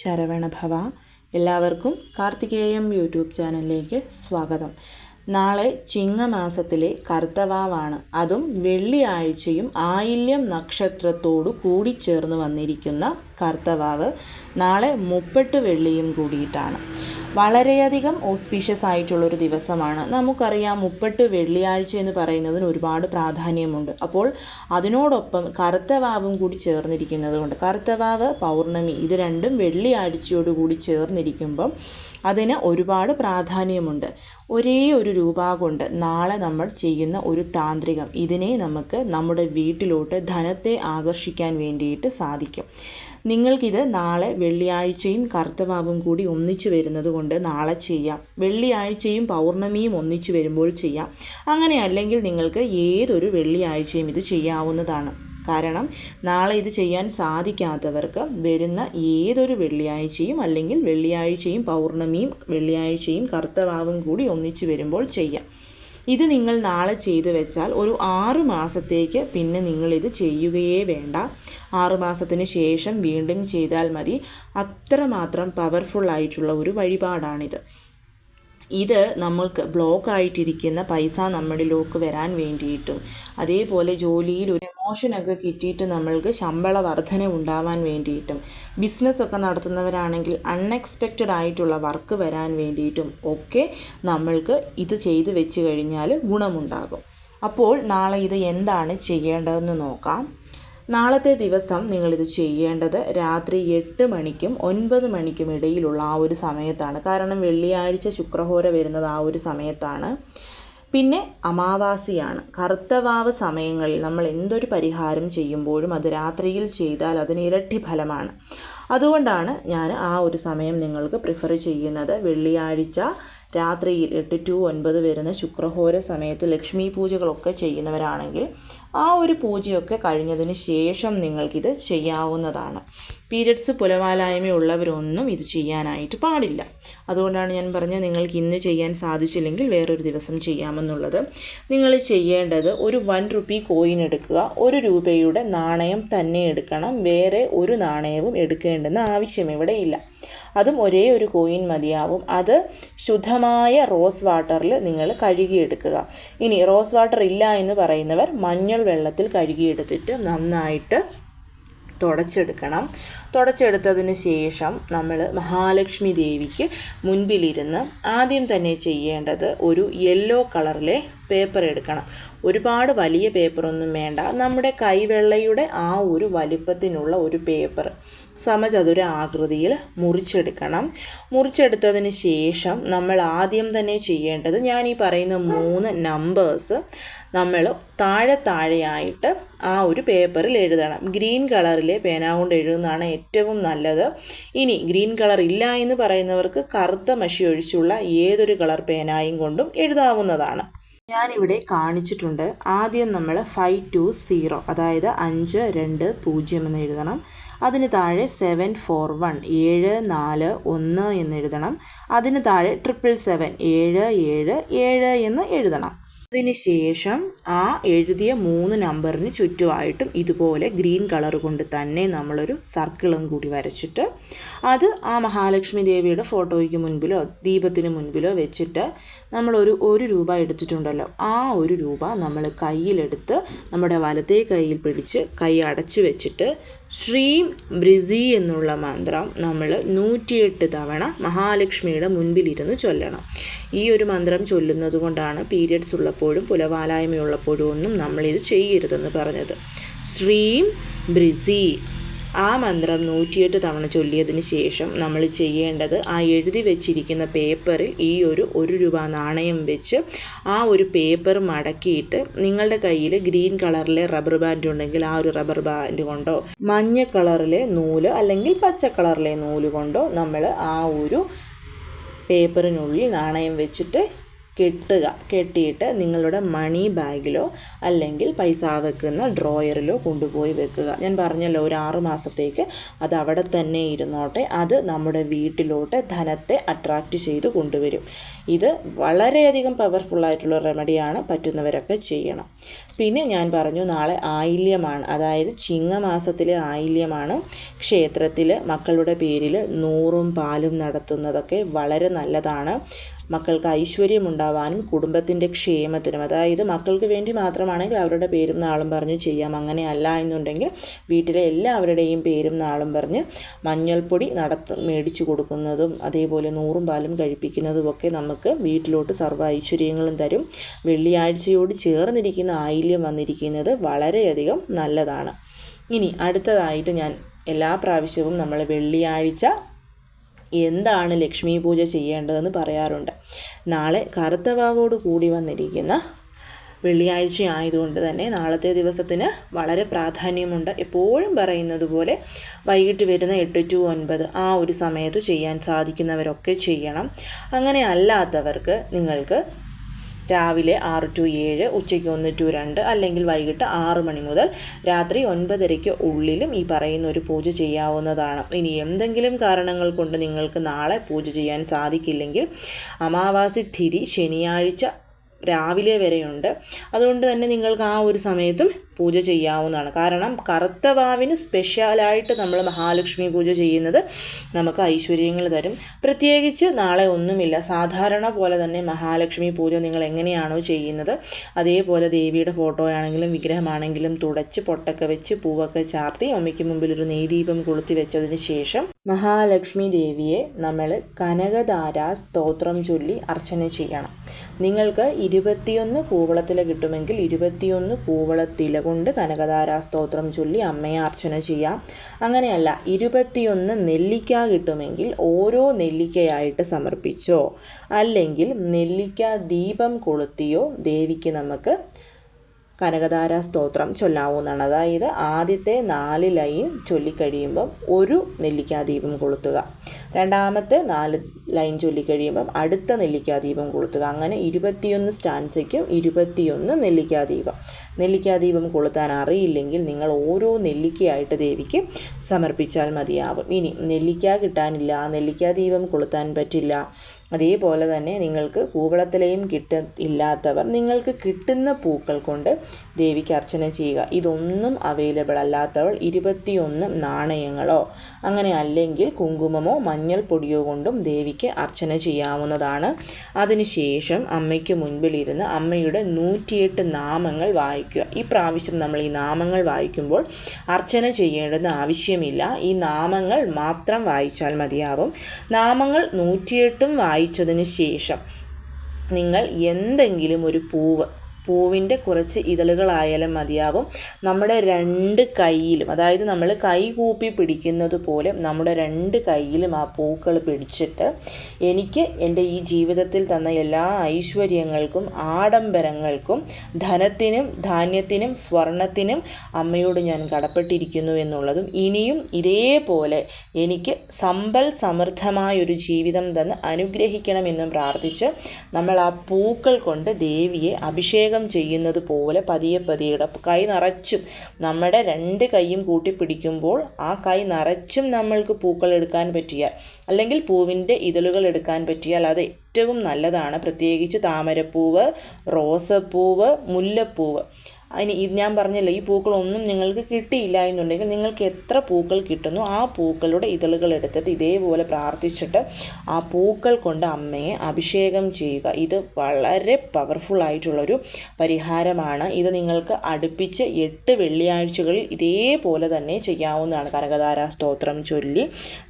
ശരവണഭവ എല്ലാവർക്കും കാർത്തികേയം യൂട്യൂബ് ചാനലിലേക്ക് സ്വാഗതം. നാളെ ചിങ്ങമാസത്തിലെ കർത്തവാവാണ്. അതും വെള്ളിയാഴ്ചയും ആയില്യം നക്ഷത്രത്തോടു കൂടിച്ചേർന്ന് വന്നിരിക്കുന്ന കർത്തവാവ് നാളെ മുപ്പെട്ട് വെള്ളിയും കൂടിയിട്ടാണ്. വളരെയധികം ഓസ്പീഷ്യസ് ആയിട്ടുള്ളൊരു ദിവസമാണ്. നമുക്കറിയാം മുപ്പട്ട് വെള്ളിയാഴ്ച എന്ന് പറയുന്നതിന് ഒരുപാട് പ്രാധാന്യമുണ്ട്. അപ്പോൾ അതിനോടൊപ്പം കറുത്തവാവും കൂടി ചേർന്നിരിക്കുന്നത് കൊണ്ട് കറുത്തവാവ് പൗർണമി ഇത് രണ്ടും വെള്ളിയാഴ്ചയോടുകൂടി ചേർന്നിരിക്കുമ്പം അതിന് ഒരുപാട് പ്രാധാന്യമുണ്ട്. ഒരേ ഒരു രൂപ കൊണ്ട് നാളെ നമ്മൾ ചെയ്യുന്ന ഒരു താന്ത്രികം. ഇതിനെ നമുക്ക് നമ്മുടെ വീട്ടിലോട്ട് ധനത്തെ ആകർഷിക്കാൻ വേണ്ടിയിട്ട് സാധിക്കും. നിങ്ങൾക്കിത് നാളെ വെള്ളിയാഴ്ചയും കർത്തവാവും കൂടി ഒന്നിച്ചു വരുന്നത് കൊണ്ട് നാളെ ചെയ്യാം. വെള്ളിയാഴ്ചയും പൗർണമിയും ഒന്നിച്ചു വരുമ്പോൾ ചെയ്യാം. അങ്ങനെ അല്ലെങ്കിൽ നിങ്ങൾക്ക് ഏതൊരു വെള്ളിയാഴ്ചയും ഇത് ചെയ്യാവുന്നതാണ്. കാരണം നാളെ ഇത് ചെയ്യാൻ സാധിക്കാത്തവർക്ക് വരുന്ന ഏതൊരു വെള്ളിയാഴ്ചയും അല്ലെങ്കിൽ വെള്ളിയാഴ്ചയും പൗർണമിയും വെള്ളിയാഴ്ചയും കർത്തവാവും കൂടി ഒന്നിച്ചു വരുമ്പോൾ ചെയ്യാം. ഇത് നിങ്ങൾ നാളെ ചെയ്തു വെച്ചാൽ ഒരു ആറ് മാസത്തേക്ക് പിന്നെ നിങ്ങളിത് ചെയ്യുകയേ വേണ്ട. ആറ് മാസത്തിന് ശേഷം വീണ്ടും ചെയ്താൽ മതി. അത്രമാത്രം പവർഫുൾ ആയിട്ടുള്ള ഒരു വഴിപാടാണിത്. ഇത് നമ്മൾക്ക് ബ്ലോക്ക് ആയിട്ടിരിക്കുന്ന പൈസ നമ്മളിലേക്ക് വരാൻ വേണ്ടിയിട്ടും അതേപോലെ ജോലിയിൽ ഒരു മോഷനൊക്കെ കിട്ടിയിട്ട് നമ്മൾക്ക് ശമ്പള വർധന ഉണ്ടാവാൻ വേണ്ടിയിട്ടും ബിസിനസ്സൊക്കെ നടത്തുന്നവരാണെങ്കിൽ അൺഎക്സ്പെക്റ്റഡ് ആയിട്ടുള്ള വർക്ക് വരാൻ വേണ്ടിയിട്ടും ഒക്കെ നമ്മൾക്ക് ഇത് ചെയ്ത് വെച്ച് കഴിഞ്ഞാൽ ഗുണമുണ്ടാകും. അപ്പോൾ നാളെ ഇത് എന്താണ് ചെയ്യേണ്ടതെന്ന് നോക്കാം. നാളത്തെ ദിവസം നിങ്ങളിത് ചെയ്യേണ്ടത് രാത്രി എട്ട് മണിക്കും ഒൻപത് മണിക്കും ഇടയിലുള്ള ആ ഒരു സമയത്താണ്. കാരണം വെള്ളിയാഴ്ച ശുക്രഹോര വരുന്നത് ആ ഒരു സമയത്താണ്. പിന്നെ അമാവാസിയാണ്. കറുത്തവാവ് സമയങ്ങളിൽ നമ്മൾ എന്തൊരു പരിഹാരം ചെയ്യുമ്പോഴും അത് രാത്രിയിൽ ചെയ്താൽ അതിന് ഇരട്ടി ഫലമാണ്. അതുകൊണ്ടാണ് ഞാൻ ആ ഒരു സമയം നിങ്ങൾക്ക് പ്രിഫർ ചെയ്യുന്നത്. വെള്ളിയാഴ്ച രാത്രിയിൽ എട്ട് ടു ഒൻപത് വരുന്ന ശുക്രഹോര സമയത്ത് ലക്ഷ്മി പൂജകളൊക്കെ ചെയ്യുന്നവരാണെങ്കിൽ ആ ഒരു പൂജയൊക്കെ കഴിഞ്ഞതിന് ശേഷം നിങ്ങൾക്കിത് ചെയ്യാവുന്നതാണ്. പീരിയഡ്സ് പുലവാലായ്മയുള്ളവരൊന്നും ഇത് ചെയ്യാനായിട്ട് പാടില്ല. അതുകൊണ്ടാണ് ഞാൻ പറഞ്ഞത് നിങ്ങൾക്ക് ഇന്ന് ചെയ്യാൻ സാധിച്ചില്ലെങ്കിൽ വേറൊരു ദിവസം ചെയ്യാമെന്നുള്ളത്. നിങ്ങൾ ചെയ്യേണ്ടത് ഒരു വൺ റുപ്പി കോയിൻ എടുക്കുക. ഒരു രൂപയുടെ നാണയം തന്നെ എടുക്കണം. വേറെ ഒരു നാണയവും എടുക്കേണ്ടെന്ന് ആവശ്യം ഇവിടെ ഇല്ല. അതും ഒരേ ഒരു കോയിൻ മതിയാവും. അത് ശുദ്ധമായ റോസ് വാട്ടറിൽ നിങ്ങൾ കഴുകിയെടുക്കുക. ഇനി റോസ് വാട്ടർ ഇല്ല എന്ന് പറയുന്നവർ മഞ്ഞൾ വെള്ളത്തിൽ കഴുകിയെടുത്തിട്ട് നന്നായിട്ട് തുടച്ചെടുക്കണം. തുടച്ചെടുത്തതിന് ശേഷം നമ്മൾ മഹാലക്ഷ്മി ദേവിക്ക് മുൻപിലിരുന്ന് ആദ്യം തന്നെ ചെയ്യേണ്ടത് ഒരു യെല്ലോ കളറിലെ പേപ്പർ എടുക്കണം. ഒരുപാട് വലിയ പേപ്പറൊന്നും വേണ്ട. നമ്മുടെ കൈവെള്ളയുടെ ആ ഒരു വലിപ്പത്തിനുള്ള ഒരു പേപ്പർ. സമചതുര ആകൃതിയിൽ മുറിച്ചെടുക്കണം. മുറിച്ചെടുത്തതിന് ശേഷം നമ്മൾ ആദ്യം തന്നെ ചെയ്യേണ്ടത് ഞാൻ ഈ പറയുന്ന മൂന്ന് നമ്പേഴ്സ് നമ്മൾ താഴെ താഴെയായിട്ട് ആ ഒരു പേപ്പറിൽ എഴുതണം. ഗ്രീൻ കളറിലെ പേന കൊണ്ട് എഴുതുന്നതാണ് ഏറ്റവും നല്ലത്. ഇനി ഗ്രീൻ കളർ ഇല്ല എന്ന് പറയുന്നവർക്ക് കറുത്ത മഷി ഒഴിച്ചുള്ള ഏതൊരു കളർ പേനായും കൊണ്ടും എഴുതാവുന്നതാണ്. ഞാനിവിടെ കാണിച്ചിട്ടുണ്ട്. ആദ്യം നമ്മൾ ഫൈവ് ടു സീറോ അതായത് അഞ്ച് രണ്ട് പൂജ്യം എന്ന് എഴുതണം. അതിന് താഴെ സെവൻ ഫോർ വൺ ഏഴ് നാല് ഒന്ന് എന്ന് എഴുതണം. അതിന് താഴെ ട്രിപ്പിൾ സെവൻ ഏഴ് ഏഴ് ഏഴ് എന്ന് എഴുതണം. അതിന് ശേഷം ആ എഴുതിയ മൂന്ന് നമ്പറിന് ചുറ്റുമായിട്ടും ഇതുപോലെ ഗ്രീൻ കളർ കൊണ്ട് തന്നെ നമ്മളൊരു സർക്കിളും കൂടി വരച്ചിട്ട് അത് ആ മഹാലക്ഷ്മി ദേവിയുടെ ഫോട്ടോയ്ക്ക് മുൻപിലോ ദീപത്തിന് മുൻപിലോ വെച്ചിട്ട് നമ്മളൊരു ഒരു രൂപ എടുത്തിട്ടുണ്ടല്ലോ. ആ ഒരു രൂപ നമ്മൾ കയ്യിലെടുത്ത് നമ്മുടെ വലത്തേ കയ്യിൽ പിടിച്ച് കൈ അടച്ചു വെച്ചിട്ട് ശ്രീം ബ്രിസി എന്നുള്ള മന്ത്രം നമ്മൾ നൂറ്റിയെട്ട് തവണ മഹാലക്ഷ്മിയുടെ മുൻപിലിരുന്ന് ചൊല്ലണം. ഈ ഒരു മന്ത്രം ചൊല്ലുന്നത് കൊണ്ടാണ് പീരിയഡ്സ് ഉള്ളപ്പോഴും പുലവാലായ്മയുള്ളപ്പോഴും ഒന്നും നമ്മളിത് ചെയ്യരുതെന്ന് പറഞ്ഞത്. ശ്രീം ബ്രിസി ആ മന്ത്രം നൂറ്റിയെട്ട് തവണ ചൊല്ലിയതിന് ശേഷം നമ്മൾ ചെയ്യേണ്ടത് ആ എഴുതി വെച്ചിരിക്കുന്ന പേപ്പറിൽ ഈ ഒരു ഒരു രൂപ നാണയം വെച്ച് ആ ഒരു പേപ്പർ മടക്കിയിട്ട് നിങ്ങളുടെ കയ്യിൽ ഗ്രീൻ കളറിലെ റബ്ബർ ബാൻഡ് ഉണ്ടെങ്കിൽ ആ ഒരു റബ്ബർ ബാൻഡ് കൊണ്ടോ മഞ്ഞ കളറിലെ നൂൽ അല്ലെങ്കിൽ പച്ച കളറിലെ നൂൽ കൊണ്ടോ നമ്മൾ ആ ഒരു പേപ്പറിനുള്ളിൽ നാണയം വെച്ചിട്ട് കെട്ടുക കെട്ടിയിട്ട് നിങ്ങളുടെ മണി ബാഗിലോ അല്ലെങ്കിൽ പൈസ വെക്കുന്ന ഡ്രോയറിലോ കൊണ്ടുപോയി വെക്കുക. ഞാൻ പറഞ്ഞല്ലോ ഒരു ആറ് മാസത്തേക്ക് അത് അവിടെ തന്നെ ഇരുന്നോട്ടെ അത് നമ്മുടെ വീട്ടിലോട്ട് ധനത്തെ അട്രാക്റ്റ് ചെയ്ത് കൊണ്ടുവരും. ഇത് വളരെയധികം പവർഫുൾ ആയിട്ടുള്ള റെമഡിയാണ് പറ്റുന്നവരൊക്കെ ചെയ്യണം. പിന്നെ ഞാൻ പറഞ്ഞു നാളെ ആയില്യമാണ്. അതായത് ചിങ്ങമാസത്തിലെ ആയില്യമാണ്. ക്ഷേത്രത്തിൽ മക്കളുടെ പേരിൽ നൂറും പാലും നടത്തുന്നതൊക്കെ വളരെ നല്ലതാണ്. മക്കൾക്ക് ഐശ്വര്യം ഉണ്ടാവാനും കുടുംബത്തിന്റെ ക്ഷേമത്തിനും. അതായത് മക്കൾക്ക് വേണ്ടി മാത്രമാണെങ്കിൽ അവരുടെ പേരും നാളും പറഞ്ഞ് ചെയ്യാം. അങ്ങനെ അല്ല എന്നുണ്ടെങ്കിൽ വീട്ടിലെ എല്ലാവരുടെയും പേരും നാളും പറഞ്ഞ് മഞ്ഞൾപ്പൊടി നടത്ത് മേടിച്ചു കൊടുക്കുന്നതും അതേപോലെ നൂറും പാലും കഴിപ്പിക്കുന്നതും ഒക്കെ നമുക്ക് വീട്ടിലോട്ട് സർവ ഐശ്വര്യങ്ങളും തരും. വെള്ളിയാഴ്ചയോട് ചേർന്നിരിക്കുന്ന ആയില്യം വന്നിരിക്കുന്നത് വളരെയധികം നല്ലതാണ്. ഇനി അടുത്തതായിട്ട് ഞാൻ എല്ലാ പ്രാവശ്യവും നമ്മൾ വെള്ളിയാഴ്ച എന്താണ് ലക്ഷ്മി പൂജ ചെയ്യേണ്ടതെന്ന് പറയാറുണ്ട്. നാളെ കറുത്തവാവോട് കൂടി വന്നിരിക്കുന്ന വെള്ളിയാഴ്ച ആയതുകൊണ്ട് തന്നെ നാളത്തെ ദിവസത്തിന് വളരെ പ്രാധാന്യമുണ്ട്. എപ്പോഴും പറയുന്നത് പോലെ വൈകിട്ട് വരുന്ന എട്ട് ടു ഒൻപത് ആ ഒരു സമയത്ത് ചെയ്യാൻ സാധിക്കുന്നവരൊക്കെ ചെയ്യണം. അങ്ങനെ അല്ലാത്തവർക്ക് നിങ്ങൾക്ക് രാവിലെ ആറ് ടു ഏഴ് ഉച്ചയ്ക്ക് ഒന്ന് ടു രണ്ട് അല്ലെങ്കിൽ വൈകിട്ട് ആറ് മണി മുതൽ രാത്രി ഒൻപതരയ്ക്ക് ഉള്ളിലും ഈ പറയുന്ന ഒരു പൂജ ചെയ്യാവുന്നതാണ്. ഇനി എന്തെങ്കിലും കാരണങ്ങൾ കൊണ്ട് നിങ്ങൾക്ക് നാളെ പൂജ ചെയ്യാൻ സാധിക്കില്ലെങ്കിൽ അമാവാസി തിരി ശനിയാഴ്ച രാവിലെ വരെയുണ്ട്. അതുകൊണ്ട് തന്നെ നിങ്ങൾക്ക് ആ ഒരു സമയത്തും പൂജ ചെയ്യാവുന്നതാണ്. കാരണം കറുത്ത വാവിന് സ്പെഷ്യലായിട്ട് നമ്മൾ മഹാലക്ഷ്മി പൂജ ചെയ്യുന്നത് നമുക്ക് ഐശ്വര്യങ്ങൾ തരും. പ്രത്യേകിച്ച് നാളെ ഒന്നുമില്ല. സാധാരണ പോലെ തന്നെ മഹാലക്ഷ്മി പൂജ നിങ്ങൾ എങ്ങനെയാണോ ചെയ്യുന്നത് അതേപോലെ ദേവിയുടെ ഫോട്ടോ ആണെങ്കിലും വിഗ്രഹമാണെങ്കിലും തുടച്ച് പൊട്ടൊക്കെ വെച്ച് പൂവൊക്കെ ചാർത്തി അമ്മയ്ക്ക് മുമ്പിൽ ഒരു നെയ്ദീപം കൊളുത്തി വെച്ചതിന് ശേഷം മഹാലക്ഷ്മി ദേവിയെ നമ്മൾ കനകധാര സ്തോത്രം ചൊല്ലി അർച്ചന ചെയ്യണം. നിങ്ങൾക്ക് ഇരുപത്തിയൊന്ന് കൂവളത്തില കിട്ടുമെങ്കിൽ ഇരുപത്തിയൊന്ന് കൂവളത്തില കൊണ്ട് കനകധാരാ സ്തോത്രം ചൊല്ലി അമ്മയെ അർച്ചന ചെയ്യാം. അങ്ങനെയല്ല ഇരുപത്തിയൊന്ന് നെല്ലിക്ക കിട്ടുമെങ്കിൽ ഓരോ നെല്ലിക്കയായിട്ട് സമർപ്പിച്ചോ. അല്ലെങ്കിൽ നെല്ലിക്ക ദീപം കൊളുത്തിയോ ദേവിക്ക് നമുക്ക് കനകധാര സ്തോത്രം ചൊല്ലാവുന്നതാണ്. അതായത് ആദ്യത്തെ നാല് ലൈൻ ചൊല്ലിക്കഴിയുമ്പം ഒരു നെല്ലിക്കാദീപം കൊളുത്തുക. രണ്ടാമത്തെ നാല് ലൈൻ ചൊല്ലി ചൊല്ലിക്കഴിയുമ്പം അടുത്ത നെല്ലിക്കാദീപം കൊളുത്തുക. അങ്ങനെ ഇരുപത്തിയൊന്ന് സ്റ്റാൻസയ്ക്കും ഇരുപത്തിയൊന്ന് നെല്ലിക്കാദീപം നെല്ലിക്കാദീപം കൊളുത്താൻ അറിയില്ലെങ്കിൽ നിങ്ങൾ ഓരോ നെല്ലിക്കയായിട്ട് ദേവിക്ക് സമർപ്പിച്ചാൽ മതിയാവും. ഇനി നെല്ലിക്ക കിട്ടാനില്ല നെല്ലിക്കാദീപം കൊളുത്താൻ പറ്റില്ല. അതേപോലെ തന്നെ നിങ്ങൾക്ക് കൂവളത്തിലെയും കിട്ട ഇല്ലാത്തവർ നിങ്ങൾക്ക് കിട്ടുന്ന പൂക്കൾ കൊണ്ട് ദേവിക്ക് അർച്ചന ചെയ്യുക. ഇതൊന്നും അവൈലബിൾ അല്ലാത്തവൾ ഇരുപത്തിയൊന്ന് നാണയങ്ങളോ അങ്ങനെ അല്ലെങ്കിൽ കുങ്കുമമോ മഞ്ഞൾപ്പൊടിയോ കൊണ്ടും ദേവിക്ക് അർച്ചന ചെയ്യാവുന്നതാണ്. അതിനുശേഷം അമ്മയ്ക്ക് മുൻപിലിരുന്ന് അമ്മയുടെ നൂറ്റിയെട്ട് നാമങ്ങൾ വായിക്കുക. ഈ പ്രാവശ്യം നമ്മൾ ഈ നാമങ്ങൾ വായിക്കുമ്പോൾ അർച്ചന ചെയ്യേണ്ടെന്ന് ആവശ്യമില്ല. ഈ നാമങ്ങൾ മാത്രം വായിച്ചാൽ മതിയാവും. നാമങ്ങൾ നൂറ്റിയെട്ടും വായിച്ചതിന് ശേഷം നിങ്ങൾ എന്തെങ്കിലും ഒരു പൂവ് പൂവിന്റെ കുറച്ച് ഇതളുകളായാലും മതിയാവും. നമ്മുടെ രണ്ട് കൈയിലും അതായത് നമ്മൾ കൈ കൂപ്പി പിടിക്കുന്നത് പോലെ നമ്മുടെ രണ്ട് കൈയിലും ആ പൂക്കൾ പിടിച്ചിട്ട് എനിക്ക് എന്റെ ഈ ജീവിതത്തിൽ തന്ന എല്ലാ ഐശ്വര്യങ്ങൾക്കും ആഡംബരങ്ങൾക്കും ധനത്തിനും ധാന്യത്തിനും സ്വർണത്തിനും അമ്മയോട് ഞാൻ കടപ്പെട്ടിരിക്കുന്നു എന്നുള്ളതും ഇനിയും ഇതേപോലെ എനിക്ക് സമ്പൽ സമൃദ്ധമായൊരു ജീവിതം തന്ന് അനുഗ്രഹിക്കണമെന്നും പ്രാർത്ഥിച്ച് നമ്മൾ ആ പൂക്കൾ കൊണ്ട് ദേവിയെ അഭിഷേകം അഭിഷേകം ചെയ്യുന്നത് പോലെ പതിയെ പതിയെ കൈ നിറച്ചും നമ്മുടെ രണ്ട് കൈയും കൂട്ടിപ്പിടിക്കുമ്പോൾ ആ കൈ നിറച്ചും നമ്മൾക്ക് പൂക്കൾ എടുക്കാൻ പറ്റിയാൽ അല്ലെങ്കിൽ പൂവിന്റെ ഇതളുകൾ എടുക്കാൻ പറ്റിയാൽ അത് ഏറ്റവും നല്ലതാണ്. പ്രത്യേകിച്ച് താമരപ്പൂവ് റോസപ്പൂവ് മുല്ലപ്പൂവ്. അതിന് ഞാൻ പറഞ്ഞല്ലോ ഈ പൂക്കളൊന്നും നിങ്ങൾക്ക് കിട്ടിയില്ല എന്നുണ്ടെങ്കിൽ നിങ്ങൾക്ക് എത്ര പൂക്കൾ കിട്ടുന്നു ആ പൂക്കളുടെ ഇതളുകൾ എടുത്തിട്ട് ഇതേപോലെ പ്രാർത്ഥിച്ചിട്ട് ആ പൂക്കൾ കൊണ്ട് അമ്മയെ അഭിഷേകം ചെയ്യുക. ഇത് വളരെ പവർഫുൾ ആയിട്ടുള്ളൊരു പരിഹാരമാണ്. ഇത് നിങ്ങൾക്ക് അടുപ്പിച്ച് എട്ട് വെള്ളിയാഴ്ചകളിൽ ഇതേപോലെ തന്നെ ചെയ്യാവുന്നതാണ്. കനകധാര സ്തോത്രം ചൊല്ലി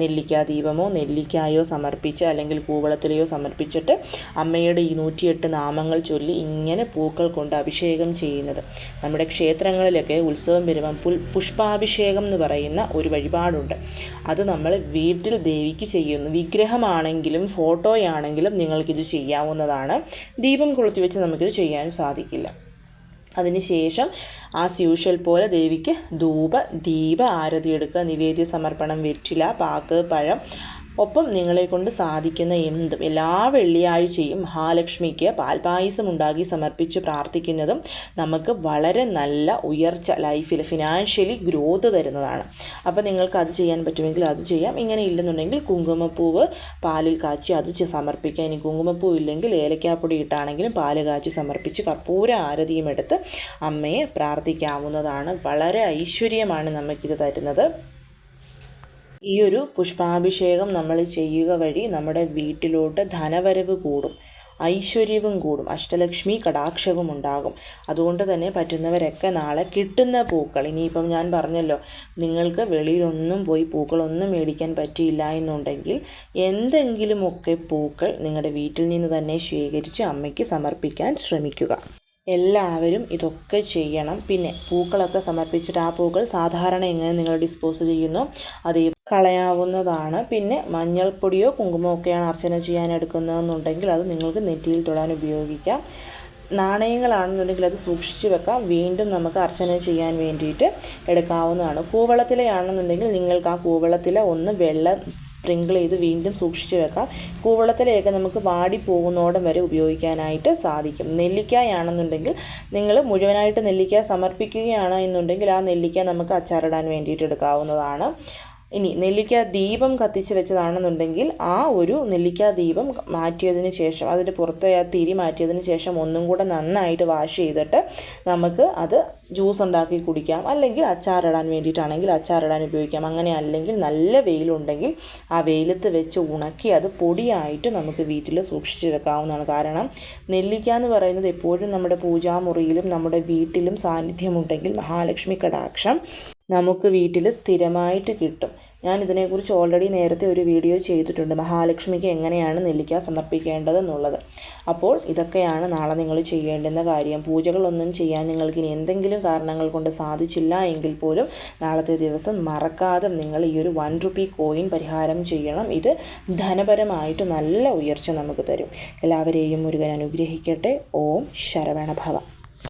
നെല്ലിക്ക ദീപമോ നെല്ലിക്കായോ സമർപ്പിച്ച് അല്ലെങ്കിൽ കൂവളത്തിലെയോ സമർപ്പിച്ചിട്ട് അമ്മയുടെ ഈ നൂറ്റിയെട്ട് നാമങ്ങൾ ചൊല്ലി ഇങ്ങനെ പൂക്കൾ കൊണ്ട് അഭിഷേകം ചെയ്യുന്നത്. നമ്മുടെ ക്ഷേത്രങ്ങളിലൊക്കെ ഉത്സവം വരുമ്പം പുൽ പുഷ്പാഭിഷേകം എന്ന് പറയുന്ന ഒരു വഴിപാടുണ്ട്. അത് നമ്മൾ വീട്ടിൽ ദേവിക്ക് ചെയ്യുന്നു. വിഗ്രഹമാണെങ്കിലും ഫോട്ടോയാണെങ്കിലും നിങ്ങൾക്കിത് ചെയ്യാവുന്നതാണ്. ദീപം കൊളുത്തി വെച്ച് നമുക്കിത് ചെയ്യാൻ സാധിക്കില്ല. അതിനുശേഷം ആസ് യൂഷ്വൽ പോലെ ദേവിക്ക് ധൂപ ദീപ ആരതി എടുക്കുക നിവേദ്യ സമർപ്പണം വെറ്റില പാക്ക് പഴം ഒപ്പം നിങ്ങളെ കൊണ്ട് സാധിക്കുന്ന എന്തും എല്ലാ വെള്ളിയാഴ്ചയും മഹാലക്ഷ്മിക്ക് പാൽപായസം ഉണ്ടാക്കി സമർപ്പിച്ച് പ്രാർത്ഥിക്കുന്നതും നമുക്ക് വളരെ നല്ല ഉയർച്ച ലൈഫിൽ ഫിനാൻഷ്യലി ഗ്രോത്ത് തരുന്നതാണ്. അപ്പോൾ നിങ്ങൾക്ക് അത് ചെയ്യാൻ പറ്റുമെങ്കിൽ അത് ചെയ്യാം. ഇങ്ങനെ ഇല്ലെന്നുണ്ടെങ്കിൽ കുങ്കുമപ്പൂവ് പാലിൽ കാച്ചി അത് സമർപ്പിക്കാം. ഇനി കുങ്കുമപ്പൂ ഇല്ലെങ്കിൽ ഏലക്കാപ്പൊടി ഇട്ടാണെങ്കിലും പാൽ കാച്ചി സമർപ്പിച്ച് കർപ്പൂര ആരതിയും എടുത്ത് അമ്മയെ പ്രാർത്ഥിക്കാവുന്നതാണ്. വളരെ ഐശ്വര്യമാണ് നമുക്കിത് തരുന്നത്. ഈ ഒരു പുഷ്പാഭിഷേകം നമ്മൾ ചെയ്യുക വഴി നമ്മുടെ വീട്ടിലോട്ട് ധനവരവ് കൂടും ഐശ്വര്യവും കൂടും അഷ്ടലക്ഷ്മി കടാക്ഷവും ഉണ്ടാകും. അതുകൊണ്ട് തന്നെ പറ്റുന്നവരൊക്കെ നാളെ കിട്ടുന്ന പൂക്കൾ ഇനിയിപ്പം ഞാൻ പറഞ്ഞല്ലോ നിങ്ങൾക്ക് വെളിയിലൊന്നും പോയി പൂക്കളൊന്നും മേടിക്കാൻ പറ്റിയില്ല എന്നുണ്ടെങ്കിൽ എന്തെങ്കിലുമൊക്കെ പൂക്കൾ നിങ്ങളുടെ വീട്ടിൽ നിന്ന് തന്നെ ശേഖരിച്ച് അമ്മയ്ക്ക് സമർപ്പിക്കാൻ ശ്രമിക്കുക. എല്ലാവരും ഇതൊക്കെ ചെയ്യണം. പിന്നെ പൂക്കളൊക്കെ സമർപ്പിച്ചിട്ട് ആ പൂക്കൾ സാധാരണ എങ്ങനെ നിങ്ങൾ ഡിസ്പോസ് ചെയ്യുന്നു? അതേ കളയാവുന്നതാണ്. പിന്നെ മഞ്ഞൾപ്പൊടിയോ കുങ്കുമോ ഒക്കെയാണ് അർച്ചന ചെയ്യാൻ എടുക്കുന്നതെന്നുണ്ടെങ്കിൽ അത് നിങ്ങൾക്ക് നെറ്റിയിൽ തൊടാൻ ഉപയോഗിക്കാം. നാണയങ്ങളാണെന്നുണ്ടെങ്കിൽ അത് സൂക്ഷിച്ച് വെക്കാം. വീണ്ടും നമുക്ക് അർച്ചന ചെയ്യാൻ വേണ്ടിയിട്ട് എടുക്കാവുന്നതാണ്. കൂവളത്തിലയാണെന്നുണ്ടെങ്കിൽ നിങ്ങൾക്ക് ആ കൂവളത്തിലെ ഒന്ന് വെള്ളം സ്പ്രിങ്കിൾ ചെയ്ത് വീണ്ടും സൂക്ഷിച്ച് വെക്കാം. കൂവളത്തിലെയൊക്കെ നമുക്ക് വാടി പോകുന്നോടം വരെ ഉപയോഗിക്കാനായിട്ട് സാധിക്കും. നെല്ലിക്കായാണെന്നുണ്ടെങ്കിൽ നിങ്ങൾ മുഴുവനായിട്ട് നെല്ലിക്ക സമർപ്പിക്കുകയാണ് എന്നുണ്ടെങ്കിൽ ആ നെല്ലിക്ക നമുക്ക് അച്ചാറിടാൻ വേണ്ടിയിട്ട് എടുക്കാവുന്നതാണ്. ഇനി നെല്ലിക്ക ദീപം കത്തിച്ച് വെച്ചതാണെന്നുണ്ടെങ്കിൽ ആ ഒരു നെല്ലിക്ക ദീപം മാറ്റിയതിന് ശേഷം അതിന്റെ പുറത്തെ ആ തിരി മാറ്റിയതിന് ശേഷം ഒന്നും കൂടെ നന്നായിട്ട് വാഷ് ചെയ്തിട്ട് നമുക്ക് അത് ജ്യൂസ് ഉണ്ടാക്കി കുടിക്കാം. അല്ലെങ്കിൽ അച്ചാറിടാൻ വേണ്ടിയിട്ടാണെങ്കിൽ അച്ചാറിടാൻ ഉപയോഗിക്കാം. അങ്ങനെ അല്ലെങ്കിൽ നല്ല വെയിലുണ്ടെങ്കിൽ ആ വെയിലത്ത് വെച്ച് ഉണക്കി അത് പൊടിയായിട്ട് നമുക്ക് വീട്ടിൽ സൂക്ഷിച്ച് വെക്കാവുന്നതാണ്. കാരണം നെല്ലിക്ക എന്ന് പറയുന്നത് എപ്പോഴും നമ്മുടെ പൂജാമുറിയിലും നമ്മുടെ വീട്ടിലും സാന്നിധ്യമുണ്ടെങ്കിൽ മഹാലക്ഷ്മി കടാക്ഷം നമുക്ക് വീട്ടിൽ സ്ഥിരമായിട്ട് കിട്ടും. ഞാൻ ഇതിനെക്കുറിച്ച് ഓൾറെഡി നേരത്തെ ഒരു വീഡിയോ ചെയ്തിട്ടുണ്ട്. മഹാലക്ഷ്മിക്ക് എങ്ങനെയാണ് നെല്ലിക്ക സമർപ്പിക്കേണ്ടതെന്നുള്ളത്. അപ്പോൾ ഇതൊക്കെയാണ് നാളെ നിങ്ങൾ ചെയ്യേണ്ടുന്ന കാര്യം. പൂജകളൊന്നും ചെയ്യാൻ നിങ്ങൾക്ക് ഇനി എന്തെങ്കിലും കാരണങ്ങൾ കൊണ്ട് സാധിച്ചില്ല എങ്കിൽ പോലും നാളത്തെ ദിവസം മറക്കാതെ നിങ്ങൾ ഈ ഒരു വൺ റുപ്പി കോയിൻ പരിഹാരം ചെയ്യണം. ഇത് ധനപരമായിട്ട് നല്ല ഉയർച്ച നമുക്ക് തരും. എല്ലാവരെയും മുരുകൻ അനുഗ്രഹിക്കട്ടെ. ഓം ശരവണഭവ.